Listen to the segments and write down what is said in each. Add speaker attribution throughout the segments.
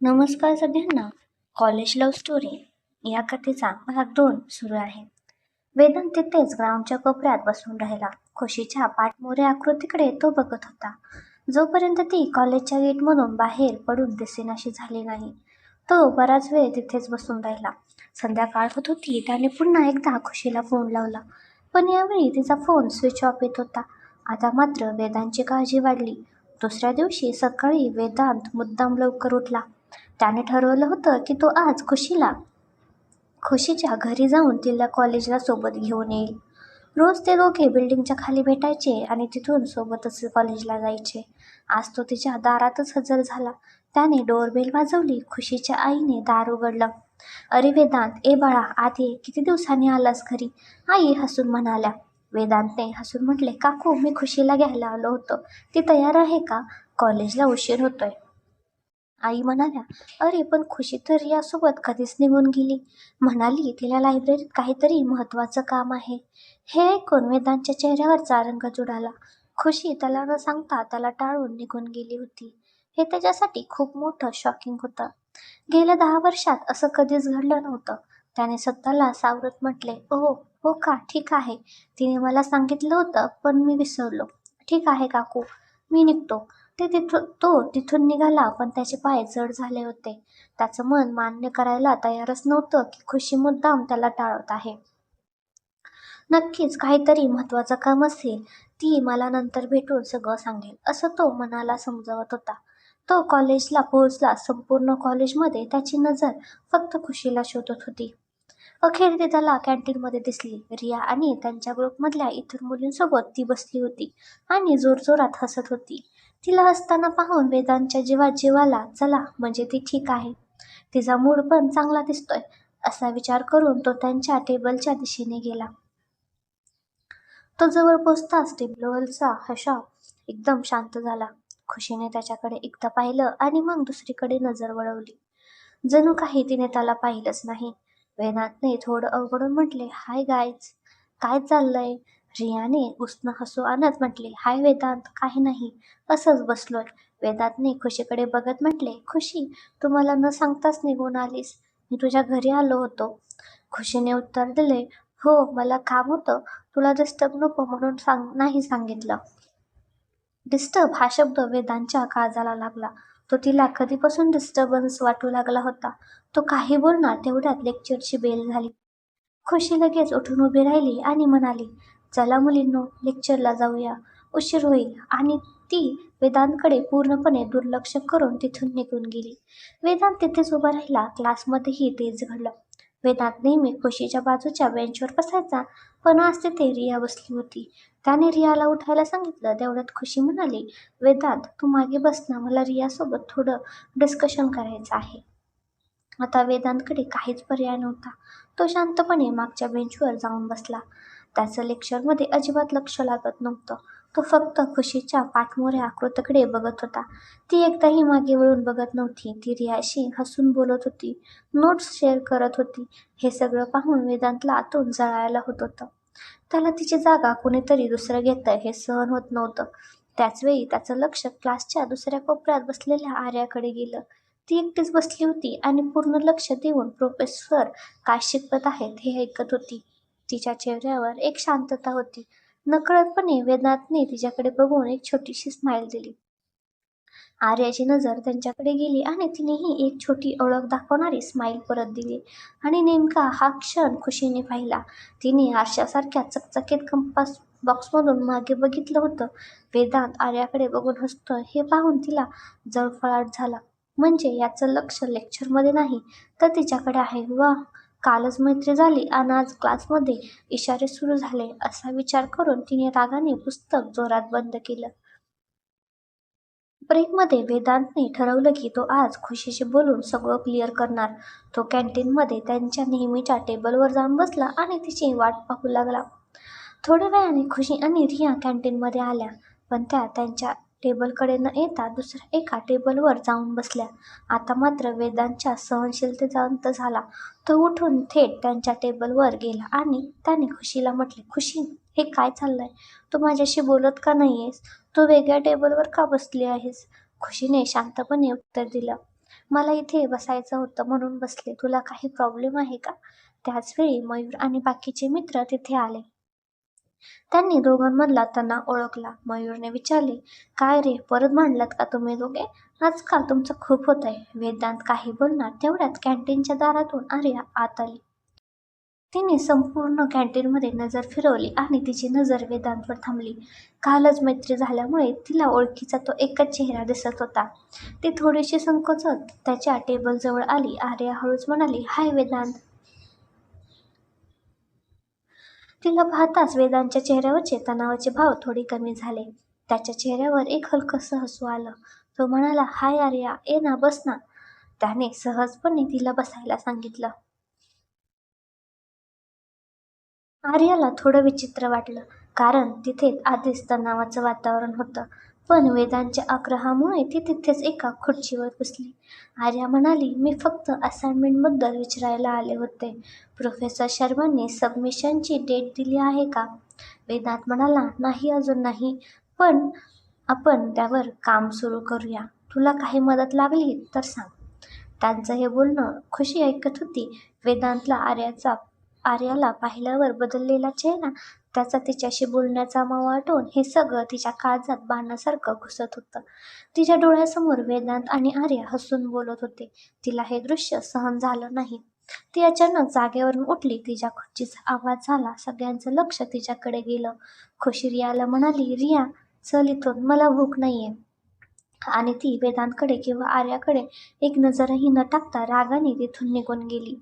Speaker 1: नमस्कार सगळ्यांना. College love story या कथेचा भाग दोन सुरू आहे. वेदांत तिथेच ग्राउंडच्या कोपऱ्यात बसून राहिला. खुशीच्या पाठमोरे आकृतीकडे तो बघत होता. जोपर्यंत ती कॉलेजच्या गेटमधून बाहेर पडून दिसेनाशी झाली नाही तो बराच वेळ तिथेच बसून राहिला. संध्याकाळ होत होती त्याने पुन्हा एकदा खुशीला फोन लावला. पण यावेळी तिचा फोन स्विच ऑफ येत होता. आता मात्र वेदांची काळजी वाढली. दुसऱ्या दिवशी सकाळी वेदांत मुद्दाम लवकर उठला. त्याने ठरवलं होतं की तो आज खुशीला खुशीच्या घरी जाऊन तिला कॉलेजला सोबत घेऊन येईल. रोज ते दोघे बिल्डिंगच्या खाली भेटायचे आणि तिथून सोबतच कॉलेजला जायचे. आज तो तिच्या दारातच हजर झाला. त्याने डोरबेल वाजवली खुशीच्या आईने दार उघडलं. अरे वेदांत ए बाळा आत ये किती दिवसांनी आलास घरी? आई हसून म्हणाल्या. वेदांतने हसून म्हटले काकू मी खुशीला घ्यायला आलो होतो. ती तयार आहे का? कॉलेजला उशीर होतोय. आई म्हणाल्या अरे पण खुशी तर यासोबत कधीच निघून गेली. म्हणाली तिला लायब्ररीत काहीतरी महत्त्वाचं काम आहे. हे ऐकून वेदांच्या चेहऱ्यावरचा रंग जुडाला. खुशी त्याला न सांगता त्याला टाळून निघून गेली होती. हे त्याच्यासाठी खूप मोठं शॉकिंग होतं. गेल्या दहा वर्षात असं कधीच घडलं नव्हतं. त्याने स्वतःला सावरत म्हटले ओ हो का? ठीक आहे. तिने मला सांगितलं होतं पण मी विसरलो. ठीक आहे काकू. मी निघतो. ते तिथून तो तिथून निघाला पण त्याचे पाय जड झाले होते. त्याचं मन मान्य करायला तयारच नव्हतं की खुशी मुद्दाम त्याला टाळत आहे. नक्कीच काहीतरी महत्त्वाचं काम असेल ती मला नंतर भेटून सगळं सांगेल असं तो मनाला समजावत होता. तो कॉलेजला पोहोचला संपूर्ण कॉलेजमध्ये त्याची नजर फक्त खुशीला शोधत होती. अखेर ती त्याला कॅन्टीनमध्ये दिसली. रिया आणि त्यांच्या ग्रुपमधल्या इतर मुलींसोबत ती बसली होती आणि जोरजोरात हसत होती. तिला हसताना पाहून वेदांच्या जीवा जीवाला चला म्हणजे ती ठीक आहे. तिचा मूड पण चांगला दिसतोय असा विचार करून तो त्यांच्या टेबलच्या दिशेने गेला. तो जवळ पोचताच टेबलवरचा हशा एकदम शांत झाला. खुशीने त्याच्याकडे एकदा पाहिलं आणि मग दुसरीकडे नजर वळवली. जणू काही तिने त्याला पाहिलंच नाही. वेदांतने थोडं अवघडून म्हटले हाय गायच काय चाललंय? रियाने उष्ण हसू आणत म्हटले हाय वेदांत काही नाही असंच बसलोय. वेदांतने खुशीकडे बघत म्हटले खुशी तू मला न सांगताच निघून आलीस. मी तुझ्या घरी आलो होतो. खुशीने उत्तर दिले हो मला काम होतं. तुला डिस्टर्ब नको म्हणून सांग नाही सांगितलं. डिस्टर्ब हा शब्द वेदांच्या काळजाला लागला. तो तिला कधीपासून डिस्टर्बन्स वाटू लागला होता. तो काही बोलणार तेवढ्यात लेक्चरची बेल झाली. खुशी लगेच उठून उभी राहिली आणि म्हणाली चला मुलींनो लेक्चरला जाऊया. उशीर होईल. आणि ती वेदांतकडे पूर्णपणे दुर्लक्ष करून तिथून निघून गेली. वेदांत तिथेच उभा राहिला. क्लासमध्येही तेच घडलं. वेदांत नेहमी खुशीच्या बाजूच्या बेंचवर बसायचा. पण आज तिथे रिया बसली होती. त्याने रियाला उठायला सांगितलं. तेवढ्यात खुशी म्हणाली वेदांत तू मागे बस ना. मला रियासोबत थोडं डिस्कशन करायचं आहे. आता वेदांतकडे काहीच पर्याय नव्हता. तो शांतपणे मागच्या बेंचवर जाऊन बसला. त्याचं लेक्चरमध्ये अजिबात लक्ष लागत नव्हतं. तो फक्त खुशीच्या पाठमोऱ्या आकृतकडे बघत होता. ती एकदाही मागे वळून बघत नव्हती. ती रियाशी हसून बोलत होती. नोट्स शेअर करत होती. हे सगळं पाहून वेदांतला आतून जळायला होत होतं. त्याला तिची जागा कोणीतरी दुसरं घेतं हे सहन होत नव्हतं. त्याचवेळी त्याचं लक्ष क्लासच्या दुसऱ्या कोपऱ्यात बसलेल्या आर्याकडे गेलं. ती एकटीच बसली होती आणि पूर्ण लक्ष देऊन प्रोफेसर काय शिकवत आहेत हे ऐकत होती. तिच्या चेहऱ्यावर एक शांतता होती. नकळतपणे वेदांतने तिच्याकडे बघून एक छोटीशी स्माईल दिली. आर्याची नजर त्यांच्याकडे गेली आणि तिनेही एक छोटी ओळख दाखवणारी स्माईल परत दिली. आणि नेमका हा क्षण खुशीने पाहिला. तिने आरशासारख्या चकचकीत कंपास बॉक्समधून मागे बघितलं होतं. वेदांत आर्याकडे बघून हसतं. हे पाहून तिला जळफळाट झाला. म्हणजे याचं लक्ष लेक्चरमध्ये नाही तर तिच्याकडे आहे. वा कालच मैत्री झाली आणि आज क्लासमध्ये इशारे सुरू झाले असा विचार करून तिने रागाने पुस्तक जोरात बंद केलं. ब्रेकमध्ये वेदांतने ठरवलं की तो आज खुशीशी बोलून सगळं क्लिअर करणार. तो कॅन्टीनमध्ये त्यांच्या नेहमीच्या टेबलवर जाऊन बसला आणि तिची वाट पाहू लागला. थोड्या वेळाने खुशी आणि रिया कॅन्टीनमध्ये आल्या पण त्या त्यांच्या टेबलकडे न येता दुसऱ्या एका टेबलवर जाऊन बसल्या. आता मात्र वेदांच्या सहनशीलतेचा अंत झाला. तो उठून थेट त्यांच्या टेबलवर गेला आणि त्याने खुशीला म्हटले खुशी हे काय चाललंय? तू माझ्याशी बोलत का नाही आहेस तू वेगळ्या टेबलवर का बसली आहेस? खुशीने शांतपणे उत्तर दिलं मला इथे बसायचं होतं म्हणून बसले. तुला काही प्रॉब्लेम आहे का? त्याचवेळी मयूर आणि बाकीचे मित्र तिथे आले. त्यांनी दोघांमधला तणाव ओळखला. मयूरने विचारले काय रे परत मांडलात का तुम्ही दोघे? आजकाल तुमचं खूप होत आहे वेदांत काही बोलणार तेवढ्यात कॅन्टीनच्या दारातून आर्या आत आली. तिने संपूर्ण कॅन्टीनमध्ये नजर फिरवली आणि तिची नजर वेदांतवर थांबली. कालच मैत्री झाल्यामुळे तिला ओळखीचा तो एकच चेहरा दिसत होता. ती थोडीशी संकोचत त्याच्या टेबलजवळ आली. आर्या हळूच म्हणाली हाय वेदांत तिला पाहताच वेदांच्या चेहऱ्यावरचे तणावाचे भाव थोडे कमी झाले. त्याच्या चेहऱ्यावर एक हलकंसं हसू आलं. तो म्हणाला हाय आर्या ए ना बस ना. त्याने सहजपणे तिला बसायला सांगितलं. आर्याला थोडं विचित्र वाटलं कारण तिथे आधीच तणावाचं वातावरण होतं. पण वेदांच्या आग्रहामुळे ती तिथेच एका खुर्चीवर बसली. आर्या म्हणाली मी फक्त असाइनमेंटबद्दल विचारायला आले होते. प्रोफेसर शर्मांनी सबमिशनची डेट दिली आहे का? वेदांत म्हणाला नाही अजून नाही. पण आपण त्यावर काम सुरू करूया. तुला काही मदत लागली तर सांग. त्यांचं हे बोलणं खुशी ऐकत होती. वेदांतला आर्याचा आर्याला पाहिल्यावर बदललेला चेहरा त्याचा तिच्याशी बोलण्याचा आठवून हे सगळं तिच्या काळजात बाणासारखं घुसत होतं. तिच्या डोळ्यासमोर वेदांत आणि आर्या हसून बोलत होते. तिला हे दृश्य सहन झालं नाही. ती अचानक जागेवरून उठली. तिच्या खुर्चीचा आवाज झाला. सगळ्यांचं लक्ष तिच्याकडे गेलं. खुशी रियाला म्हणाली रिया चल इथून. मला भूक नाहीये. आणि ती वेदांतकडे किंवा आर्याकडे एक नजरही न टाकता रागाने तिथून निघून गेली.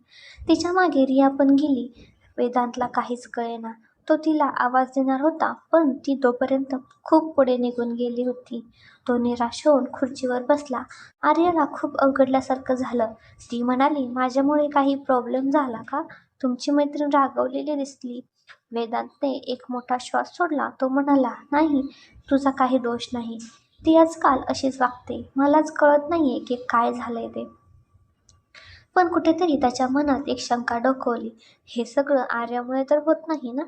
Speaker 1: तिच्यामागे रिया पण गेली. वेदांतला काहीच कळेना. तो तिला आवाज देणार होता पण ती तोपर्यंत खूप पुढे निघून गेली होती. तो निराश होऊन खुर्चीवर बसला. आर्याला खूप अवघडल्यासारखं झालं. ती म्हणाली माझ्यामुळे काही प्रॉब्लेम झाला का? तुमची मैत्रीण रागवलेली दिसली. वेदांतने एक मोठा श्वास सोडला. तो म्हणाला नाही तुझा काही दोष नाही. ती आजकाल अशीच वागते. मलाच कळत नाहीये की काय झालंय ते. पण कुठेतरी त्याच्या मनात एक शंका डोकवली. हे सगळं आर्यामुळे तर होत नाही ना?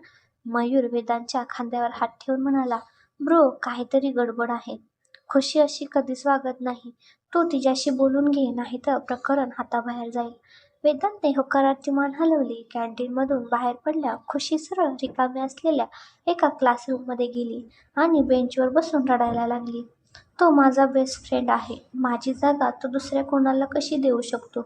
Speaker 1: मयूर वेदांच्या खांद्यावर हात ठेवून म्हणाला ब्रो काहीतरी गडबड आहे. खुशी अशी कधीच वागत नाही. तू तिच्याशी बोलून घे नाही तर प्रकरण हाताबाहेर जाईल. वेदांतने होकाराची मान हलवली. कॅन्टीनमधून बाहेर पडल्या खुशी सरळ रिकाम्या असलेल्या एका क्लासरूममध्ये गेली आणि बेंचवर बसून रडायला लागली. तो माझा बेस्ट फ्रेंड आहे. माझी जागा तो दुसऱ्या कोणाला कशी देऊ शकतो?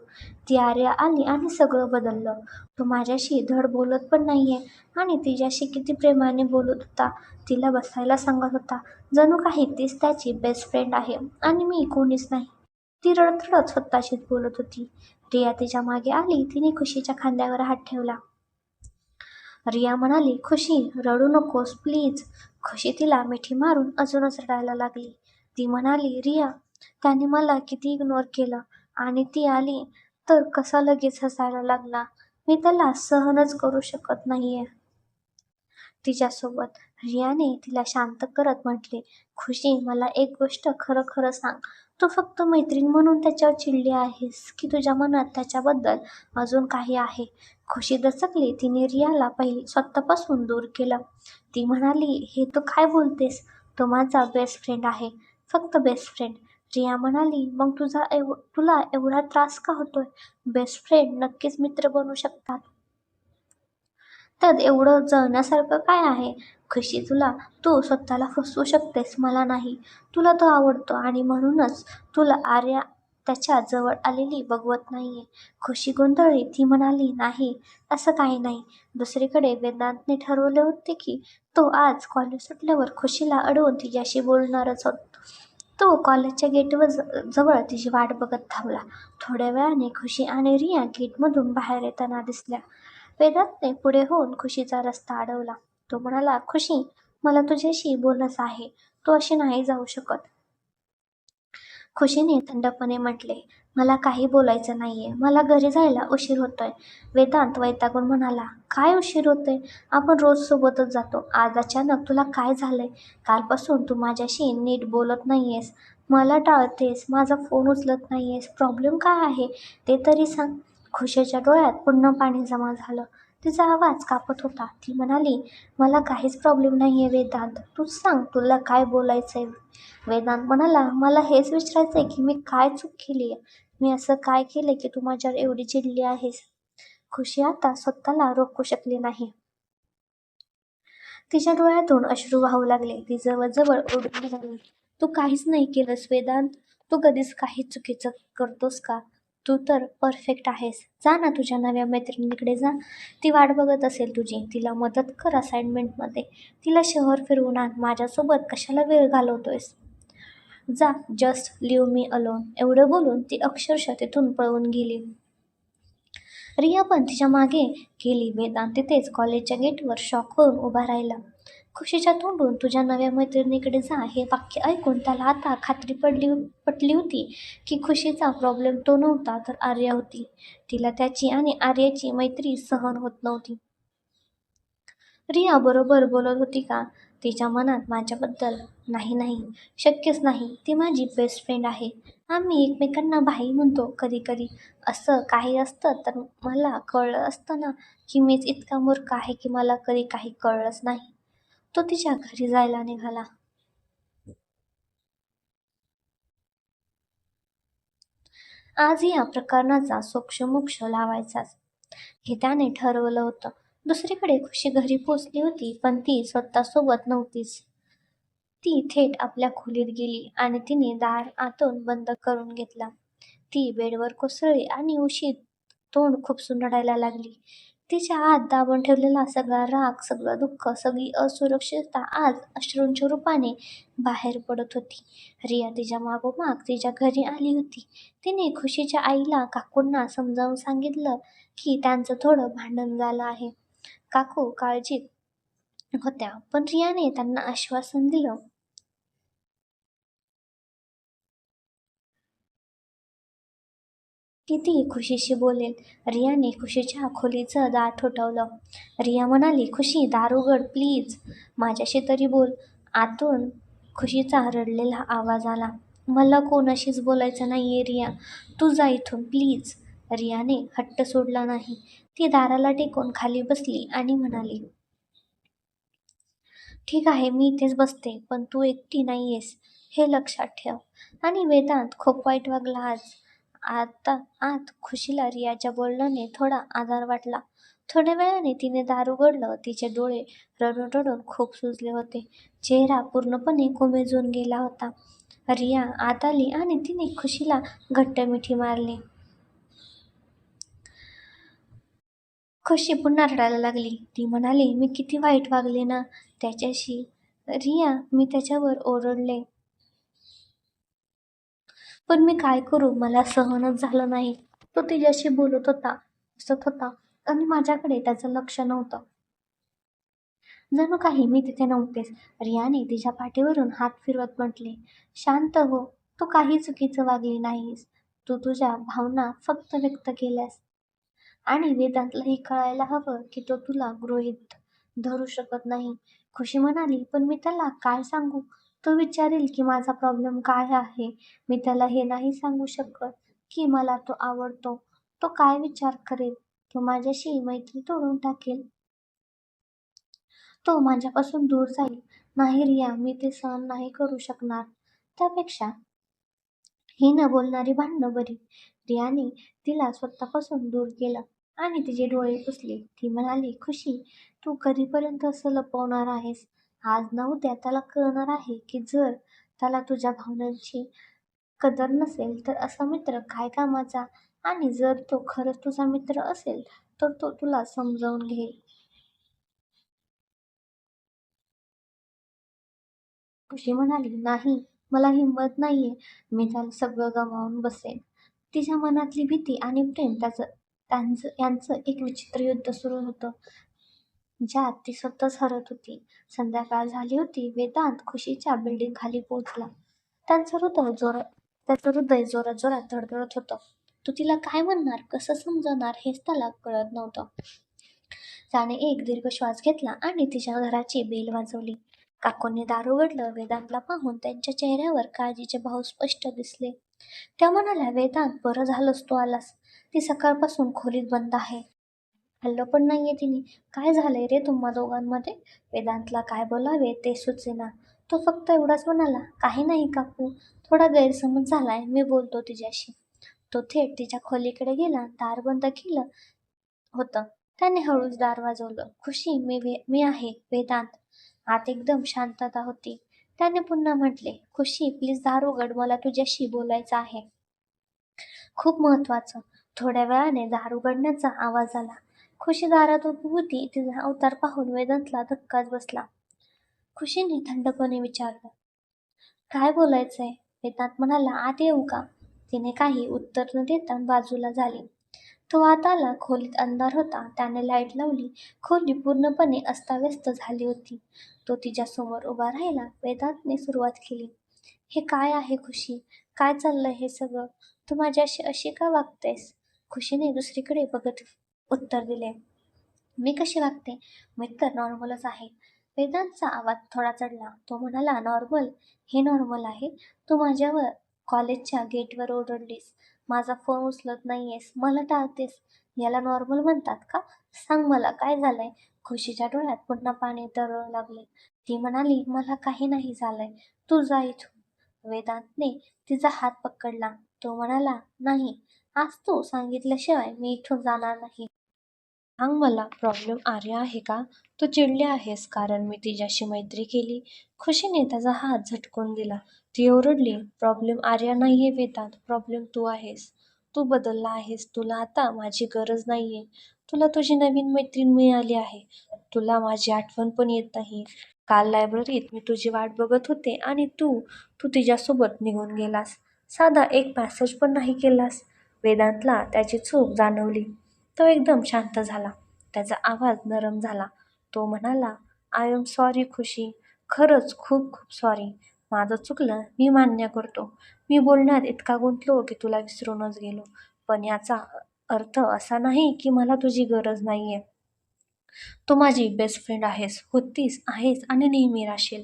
Speaker 1: ती आर्या आली आणि सगळं बदललं. तो माझ्याशी धड बोलत पण नाही आहे आणि तिच्याशी किती प्रेमाने बोलत होता. तिला बसायला सांगत होता जणू काही तीच त्याची बेस्ट फ्रेंड आहे आणि मी कोणीच नाही. ती रडत रडत स्वतःशीच बोलत होती. रिया तिच्यामागे आली तिने खुशीच्या खांद्यावर हात ठेवला. रिया म्हणाली खुशी रडू नकोस प्लीज खुशी तिला मिठी मारून अजूनच रडायला लागली. ती म्हणाली रिया त्याने मला किती इग्नोर केलं आणि ती आली तर कसा लगेच हसायला लागला? मी त्याला सहनच करू शकत नाहीये. तिच्यासोबत रियाने तिला शांत करत म्हटले खुशी मला एक गोष्ट खरं खरं सांग. तू फक्त मैत्रीण म्हणून त्याच्यावर चिडली आहेस की तुझ्या मनात त्याच्याबद्दल अजून काही आहे खुशी दचकली. तिने रियाला पहिली स्वतःपासून दूर केलं. ती म्हणाली हे तू काय बोलतेस? तो माझा बेस्ट फ्रेंड आहे. फक्त बेस्ट फ्रेंड रिया म्हणाली मग तुझा एव तुला एवढा त्रास का होतोय? बेस्ट फ्रेंड नक्कीच मित्र बनू शकतात. त्यात एवढं जळण्यासारखं काय आहे? खुशी तुला तू स्वतःला फसवू शकतेस मला नाही. तुला तो आवडतो आणि म्हणूनच तुला आर्या त्याच्याजवळ आलेली बघवत नाहीये. खुशी गोंधळली ती म्हणाली नाही असं काही नाही. दुसरीकडे वेदांतने ठरवले होते की तो आज कॉलेज सुटल्यावर खुशीला अडवून तिच्याशी बोलणारच होत. तो कॉलेजच्या गेटवर जवळ तिची वाट बघत थांबला. थोड्या वेळाने खुशी आणि रिया गेटमधून बाहेर येताना दिसल्या. वेदांतने पुढे होऊन खुशीचा रस्ता अडवला. तो म्हणाला खुशी मला तुझ्याशी बोलणंच आहे. तू अशी नाही जाऊ शकत. खुशीने थंडपणे म्हटले मला काही बोलायचं नाही आहे मला घरी जायला उशीर होतोय. वेदांत वैतागून म्हणाला काय उशीर होतोय? आपण रोज सोबतच जातो. आज अचानक तुला काय झालंय? कालपासून तू माझ्याशी नीट बोलत नाहीयेस. मला टाळतेस. माझा फोन उचलत नाहीयेस. प्रॉब्लेम काय आहे? ते तरी सांग. खुशीच्या डोळ्यात पुन्हा पाणी जमा झालं. तिचा आवाज कापत होता. ती म्हणाली मला काहीच प्रॉब्लेम नाही आहे वेदांत. तूच सांग तुला काय बोलायचं आहे वेदांत म्हणाला मला हेच विचारायचं आहे की मी काय चूक केली आहे? मी असं काय केलं की तू माझ्यावर एवढी चिडली आहेस? खुशी आता स्वतःला रोखू शकली नाही. तिच्या डोळ्यातून अश्रू वाहू लागले. ती जवळजवळ ओढून लागली. तू काहीच नाही केलंस वेदांत? तू कधीच काही चुकीचं करतोस का? तू तर परफेक्ट आहेस. जा ना तुझ्या नव्या मैत्रिणीकडे जा. ती वाट बघत असेल तुझी. तिला मदत कर असाइनमेंटमध्ये तिला शहर फिरवून आण. माझ्यासोबत कशाला वेळ घालवतोयस? जा जस्ट लिव्ह मी अलोन एवढं बोलून ती अक्षरशः तिथून पळून गेली. रिया पण तिच्यामागे गेली. वेदांत तिथेच कॉलेजच्या गेटवर शॉक होऊन उभा राहिला. खुशीच्या तोंडून तुझ्या नव्या मैत्रिणीकडे जा. हे वाक्य ऐकून त्याला आता खात्री पडली पटली होती की खुशीचा प्रॉब्लेम तो नव्हता तर आर्या होती. तिला त्याची आणि आर्याची मैत्री सहन होत नव्हती. रिया बरोबर बोलत होती का? तिच्या मनात माझ्याबद्दल नाही नाही शक्यच नाही. ती माझी बेस्ट फ्रेंड आहे. आम्ही एकमेकांना भाई म्हणतो कधी कधी असं काही असतं तर मला कळलं असतं ना की मीच इतका मूर्ख आहे की मला कधी काही कळलंच नाही. तो तिच्या घरी जायला निघाला. आज या प्रकरणाचा सोक्षमोक्ष लावायचाच. हे त्याने ठरवलं होतं. दुसरीकडे खुशी घरी पोचली होती पण ती स्वतः सोबत नव्हतीच. ती थेट आपल्या खोलीत गेली आणि तिने दार आतून बंद करून घेतला. ती बेडवर कोसळली आणि उशीत तोंड खूप सुंदडायला लागली. तिच्या आत दाबून ठेवलेला सगळा राग सगळं दुःख सगळी असुरक्षितता आज अश्रूंच्या रूपाने बाहेर पडत होती. रिया तिच्या मागोमाग तिच्या घरी आली होती. तिने खुशीच्या आईला काकूंना समजावून सांगितलं की त्यांचं थोडं भांडण झालं आहे. काकू काळजीत होत्या पण रियाने त्यांना आश्वासन दिलं. किती खुशीशी बोलेल रियाने खुशीच्या खोलीचं दार ठोठावलं. रिया म्हणाली खुशी दार उघड प्लीज माझ्याशी तरी बोल. आतून खुशीचा रडलेला आवाज आला. मला कोणाशीच बोलायचं नाही आहे रिया. तू जा इथून प्लीज रियाने हट्ट सोडला नाही. ती दाराला टेकून खाली बसली आणि म्हणाली ठीक आहे मी इथेच बसते पण तू एकटी नाही आहेस हे लक्षात ठेव. आणि वेदांत खूप वाईट वागला आज. आता आत खुशीला रियाच्या बोलण्याने थोडा आधार वाटला. थोड्या वेळाने तिने दार उघडलं तिचे डोळे रडून रडून खूप सुजले होते. चेहरा पूर्णपणे कोमेजून गेला होता. रिया आत आली आणि तिने खुशीला घट्ट मिठी मारली. खुशी पुन्हा रडायला लागली. ती म्हणाली मी किती वाईट वागले ना त्याच्याशी. रिया मी त्याच्यावर ओरडले. पण मी काय करू? मला सहनच झालं नाही. तो तिच्याशी बोलत होता हसत होता आणि माझ्याकडे त्याचं लक्ष नव्हतं. जणू काही मी तिथे नव्हतेच. रियाने तिच्या पाठीवरून हात फिरवत म्हटले शांत हो तू काही चुकीचं वागली नाहीस. तू तुझ्या भावना फक्त व्यक्त केल्यास. आणि वेदांतलाही कळायला हवं की तो तुला गृहीत धरू शकत नाही. खुशी म्हणाली पण मी त्याला काय सांगू? तो विचारेल की माझा प्रॉब्लेम काय आहे? मी त्याला हे नाही सांगू शकत की मला तो आवडतो. तो काय विचार करेल? तो माझ्याशी मैत्री तोडून टाकेल. तो माझ्यापासून दूर जाईल. नाही रिया मी ते सहन नाही करू शकणार. त्यापेक्षा ही न बोलणारी भांडणं बरी. रियाने तिला स्वतःपासून दूर केलं आणि तिचे डोळे पुसले. ती म्हणाली खुशी तू कधीपर्यंत असं लपवणार आहेस? आज ना उद्या त्याला कळणार आहे की जर त्याला तुझ्या भावनांची कदर नसेल तर असा मित्र काय कामाचा? आणि जर तो खरंच तुझा मित्र असेल तर तो तुला समजावून घेईल. खुशी म्हणाली नाही मला हिंमत नाहीये. मी त्याला सगळं गमावून बसेन. तिच्या मनातली भीती आणि प्रेम त्याचं त्यांचं यांचं एक विचित्र युद्ध सुरू होतं. ज्यात ती स्वतःच हरत होती. संध्याकाळ झाली होती. वेदांत खुशीच्या बिल्डिंग खाली पोहोचला. त्यांचं हृदय जोरात त्याचं हृदय जोरात जोरात धडधडत होतं. तू तिला काय म्हणणार? कसं समजणार हेच त्याला कळत नव्हतं. त्याने एक दीर्घ श्वास घेतला आणि तिच्या घराची बेल वाजवली. काकूंनी दार उघडलं वेदांतला पाहून त्यांच्या चेहऱ्यावर काळजीचे भाव स्पष्ट दिसले. त्या म्हणाल्या वेदांत बरं झालंस तू आलास. ती सकाळपासून खोलीत बंद आहे. हल्लं पण नाही आहे तिने. काय झालंय रे तुम्हा दोघांमध्ये? वेदांतला काय बोलावे ते सुचेना. तो फक्त एवढाच म्हणाला काही नाही काकू थोडा गैरसमज झालाय मी बोलतो तिच्याशी. तो थेट तिच्या खोलीकडे गेला दार बंद केलं होतं. त्याने हळूच दार वाजवलं खुशी मी वे मी आहे वेदांत. आत एकदम शांतता होती. त्याने पुन्हा म्हटले खुशी प्लीज दार उघड मला तुझ्याशी बोलायचं आहे. खूप महत्वाचं. थोड्या वेळाने दार उघडण्याचा आवाज आला. खुशी दारात उभी होती तिचा अवतार पाहून वेदांतला धक्काच बसला. खुशीने थंडपणे विचारलं काय बोलायचंय? वेदांत म्हणाला आत येऊ का? तिने काही उत्तर न देता बाजूला झाली. तो आत आला खोलीत अंधार होता त्याने लाइट लावली खोली पूर्णपणे अस्ताव्यस्त झाली होती. तो तिच्यासमोर उभा राहिला वेदांतने सुरुवात केली. हे काय आहे खुशी? काय चाललंय हे सगळं? तू माझ्याशी अशी का वागतेस? खुशीने दुसरीकडे बघत उत्तर दिले. मी कशी वागते? मी तर नॉर्मलच आहे. वेदांतचा आवाज थोडा चढला. तो म्हणाला नॉर्मल? हे नॉर्मल आहे. तू माझ्यावर कॉलेजच्या गेटवर ओरडलीस. माझा फोन उचलत नाहीयेस. मला टाळतेस. याला नॉर्मल म्हणतात का? सांग मला काय झालंय? खुशीच्या डोळ्यात पुन्हा पाणी तरळू लागले. ती म्हणाली मला काही नाही झालंय. तू जा इथून. वेदांतने तिचा हात पकडला. तो म्हणाला नाही. आज तू सांगितल्याशिवाय मी इथून जाणार नाही. सांग मला प्रॉब्लेम आर्या आहे का? तू चिडली आहेस कारण मी तिच्याशी मैत्री केली. खुशीने त्याचा हात झटकून दिला. ती ओरडली प्रॉब्लेम आर्या नाहीये वेदांत प्रॉब्लेम तू आहेस. तू बदलला आहेस. तुला आता माझी गरज नाहीये. तुला तुझी नवीन मैत्रीण मिळाली आहे. तुला माझी आठवण पण येत नाही. काल लायब्ररीत मी तुझी वाट बघत होते आणि तू तू तिच्यासोबत निघून गेलास. साधा एक मॅसेज पण नाही केलास. वेदांतला त्याची चूक जाणवली. तो एकदम शांत झाला. त्याचा आवाज नरम झाला. तो म्हणाला आय एम सॉरी खुशी. खरंच खूप खूप सॉरी माझं चुकलं मी मान्य करतो. मी बोलण्यात इतका गुंतलो की तुला विसरूनच गेलो. पण याचा अर्थ असा नाही की मला तुझी गरज नाही आहे तू माझी बेस्ट फ्रेंड आहेस होतीस आहेस आणि नेहमी राहशील.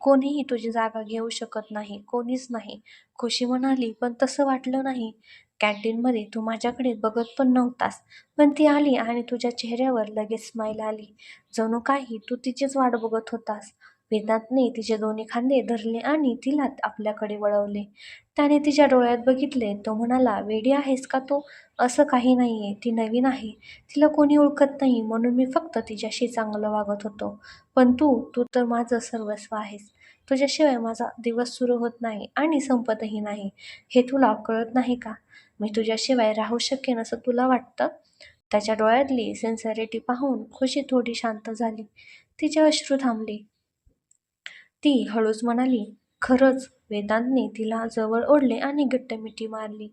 Speaker 1: कोणीही तुझी जागा घेऊ शकत नाही कोणीच नाही. खुशी म्हणाली पण तसं वाटलं नाही. कॅन्टीनमध्ये तू माझ्याकडे बघत पण नव्हतास. पण ती आली आणि तुझ्या चेहऱ्यावर लगेच स्माईल आली. जणू काही तू तिचीच वाट बघत होतास. वेदांतने तिचे दोन्ही खांदे धरले आणि तिला आपल्याकडे वळवले. त्याने तिच्या डोळ्यात बघितले तो म्हणाला वेडी आहेस का तो? असं काही नाही आहे ती नवीन आहे. तिला कोणी ओळखत नाही म्हणून मी फक्त तिच्याशी चांगलं वागत होतो. पण तू तू तर माझं सर्वस्व आहेस. तुझ्याशिवाय माझा दिवस सुरू होत नाही आणि संपतही नाही. हे तुला कळत नाही का? मी तुझ्याशिवाय राहू शकेन असं तुला वाटतं? त्याच्या डोळ्यातली सेन्सरिटी पाहून खुशी थोडी शांत झाली. तिचे अश्रू थांबले. ती हळूच म्हणाली खरंच. वेदांतने तिला जवळ ओढले आणि घट्ट मारली.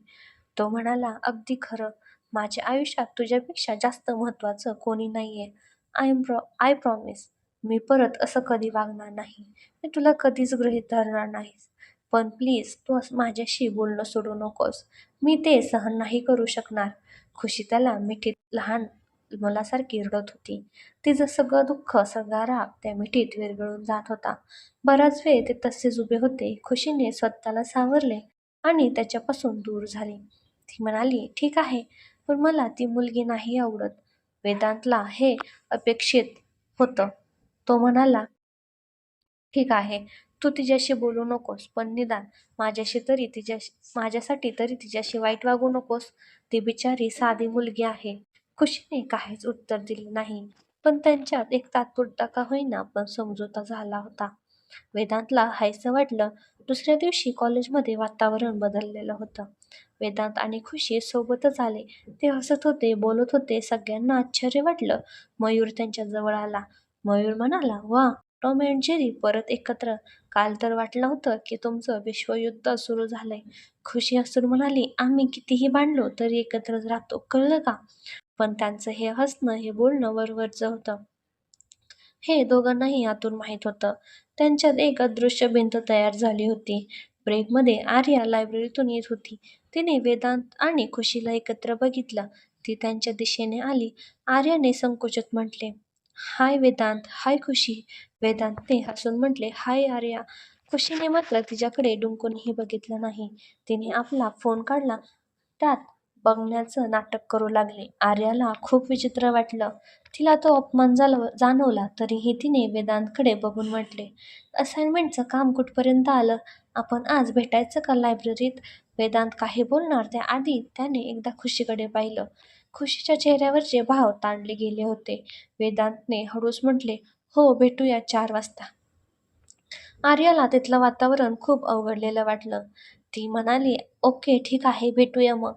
Speaker 1: तो म्हणाला अगदी खरं. माझ्या आयुष्यात तुझ्यापेक्षा जास्त महत्त्वाचं कोणी नाही आहे I am pro I promise मी परत असं कधी वागणार नाही. मी तुला कधीच गृहीत धरणार नाहीस. पण प्लीज तू माझ्याशी बोलणं सोडू नकोस. मी ते सहन नाही करू शकणार. खुशी त्याला मिठीत लहान मुलासारखी रडत होती. तिचं सगळं दुःख सगळा राग त्या मिठीत विरघळून जात होता. बराच वेळ ते तसेच उभे होते. खुशीने स्वतःला सावरले आणि त्याच्यापासून दूर झाले. ती म्हणाली ठीक आहे पण मला ती मुलगी नाही आवडत. वेदांतला हे अपेक्षित होतं. तो म्हणाला ठीक आहे तू तिच्याशी बोलू नकोस पण निदान माझ्याशी तरी तिच्या माझ्यासाठी तरी तिच्याशी वाईट वागू नकोस. ती बिचारी साधी मुलगी आहे. खुशीने काहीच उत्तर दिले नाही. पण त्यांच्यात एक तात्पुरता का होईना पण समजोता झाला होता. वेदांतला हायसं वाटलं दुसऱ्या दिवशी कॉलेजमध्ये वातावरण बदललेलं होतं. वेदांत आणि खुशी सोबतच आले. ते हसत होते बोलत होते. सगळ्यांना आश्चर्य वाटलं. मयूर त्यांच्या जवळ आला. मयूर म्हणाला वा टॉम अँड जेरी परत एकत्र. काल तर वाटलं होतं की तुमचं विश्वयुद्ध सुरू झालंय. खुशी हसून म्हणाली आम्ही कितीही भांडलो तरी एकत्रच राहतो कळलं का? पण त्यांचं हे हसणं हे बोलणं वरवरचं होतं. हे दोघांनाही आतून माहीत होतं. त्यांच्यात एक अदृश्य भिंत तयार झाली होती. ब्रेकमध्ये आर्या लायब्ररीतून येत होती. तिने वेदांत आणि खुशीला एकत्र बघितलं. ती त्यांच्या दिशेने आली. आर्याने संकोचत म्हटले हाय वेदांत हाय खुशी. वेदांतने हसून म्हटले हाय आर्या. खुशीने मात्र तिच्याकडे डुंकूनही बघितलं नाही. तिने आपला फोन काढला. त्यात बघण्याचं नाटक करू लागले. आर्याला खूप विचित्र वाटलं. तिला तो अपमान झाला जाणवला तरीही तिने वेदांतकडे बघून म्हटले असाइनमेंटचं काम कुठपर्यंत आलं? आपण आज भेटायचं का लायब्ररीत वेदांत काही बोलणार त्याआधी त्याने एकदा खुशीकडे पाहिलं. खुशीच्या चेहऱ्यावरचे भाव ताणले गेले होते वेदांतने हळूच म्हटले हो भेटूया चार वाजता. आर्याला तिथलं वातावरण खूप अवघडलेलं वाटलं. ती म्हणाली ओके ठीक आहे भेटूया मग.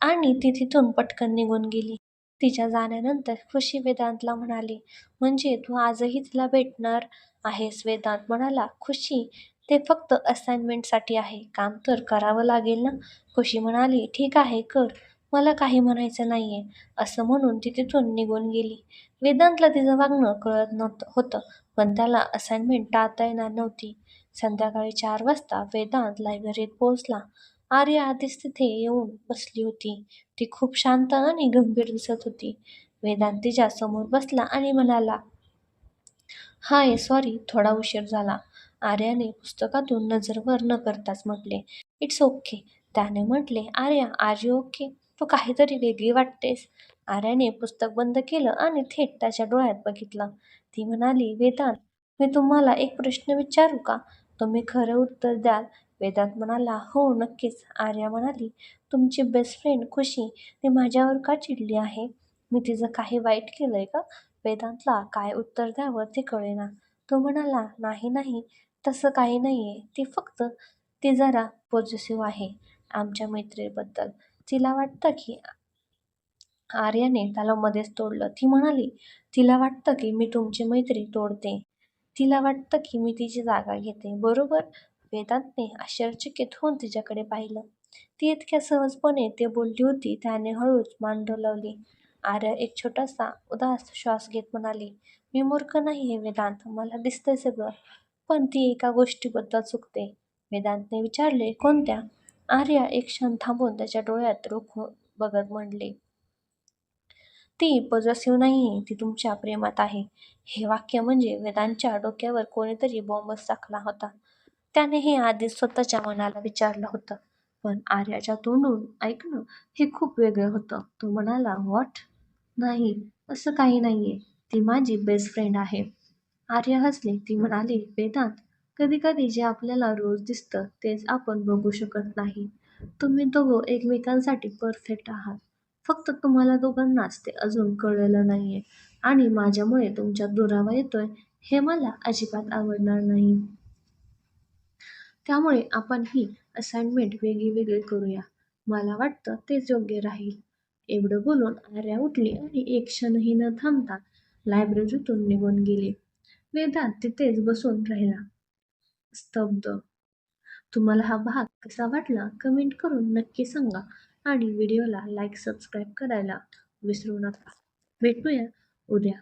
Speaker 1: आणि ती तिथून पटकन निघून गेली. तिच्या जाण्यानंतर खुशी वेदांतला म्हणाली म्हणजे तू आजही तिला भेटणार आहेस? वेदांत म्हणाला खुशी ते फक्त असाइनमेंटसाठी आहे. काम तर करावं लागेल ना? खुशी म्हणाली ठीक आहे कर. मला काही म्हणायचं नाहीये असं म्हणून ती तिथून निघून गेली. वेदांतला तिचं वागणं कळत नव्हतं होतं पण त्याला असाइनमेंट टाळता येणार नव्हती. संध्याकाळी चार वाजता वेदांत लायब्ररीत पोहोचला. आर्या आधीच तिथे येऊन बसली होती. ती खूप शांत आणि गंभीर दिसत होती. वेदांत तिच्या समोर बसला आणि म्हणाला हाय सॉरी थोडा उशीर झाला. आर्याने पुस्तकातून नजरवर न करताच म्हटले इट्स ओके त्याने म्हटले आर्या आर यू ओके तू काहीतरी वेगळी वाटतेस. आर्याने पुस्तक बंद केलं आणि थेट त्याच्या डोळ्यात बघितलं. ती म्हणाली वेदांत मी तुम्हाला एक प्रश्न विचारू का? तुम्ही खरं उत्तर द्याल. वेदांत म्हणाला हो नक्कीच. आर्या म्हणाली तुमची बेस्ट फ्रेंड खुशी ती माझ्यावर का चिडली आहे? मी तिचं काही वाईट केलंय का? वेदांतला काय उत्तर द्यावं ते कळेना. तो म्हणाला नाही नाही तसं काही नाही आहे ती फक्त ती जरा पॉझिटिव्ह आहे आमच्या मैत्रीबद्दल. तिला वाटतं की आर्याने त्याला मध्येच तोडलं. ती म्हणाली तिला वाटतं की मी तुमची मैत्री तोडते. तिला वाटतं की मी तिची जागा घेते. बरोबर? वेदांतने आश्चर्यचकित होऊन तिच्याकडे पाहिलं. ती इतक्या सहजपणे ते बोलली होती त्याने हळूच मान डोलावली आर्या एक छोटासा उदास श्वास घेत म्हणाली मी मूर्ख नाही आहे वेदांत मला दिसतंय सगळं पण ती एका गोष्टीबद्दल चुकते. वेदांतने विचारले कोणत्या? आर्या एक क्षण थांबून त्याच्या डोळ्यात रोख बघत म्हणले ती पॉझिटिव्ह नाही ती तुमच्या प्रेमात आहे. हे वाक्य म्हणजे वेदांच्या डोक्यावर कोणीतरी बॉम्बच टाकला होता. त्याने हे आधीच स्वतःच्या मनाला विचारलं होतं. पण आर्याच्या तोंडून ऐकणं हे खूप वेगळं होतं. तो म्हणाला व्हॉट नाही असं काही नाहीये. ती माझी बेस्ट फ्रेंड आहे. आर्य हसली. ती म्हणाली वेदांत कधी कधी जे आपल्याला रोज दिसतं तेच आपण बघू शकत नाही. तुम्ही दोघं एकमेकांसाठी परफेक्ट आहात. फक्त तुम्हाला दोघांनाच ते अजून कळलं नाहीये. आणि माझ्यामुळे तुमच्यात दुरावा येतोय हे मला अजिबात आवडणार नाही. त्यामुळे आपण ही असाइनमेंट वेगळी वेगळी करूया. मला वाटतं तेच योग्य राहील. एवढं बोलून आर्या उठली आणि एक क्षणही न थांबता लायब्ररीतून निघून गेली. वेदांत तिथेच बसून राहिला. स्तब्ध. तुम्हाला हा भाग कसा वाटला कमेंट करून नक्की सांगा आणि व्हिडिओला लाईक सबस्क्राईब करायला विसरू नका. भेटूया उद्या.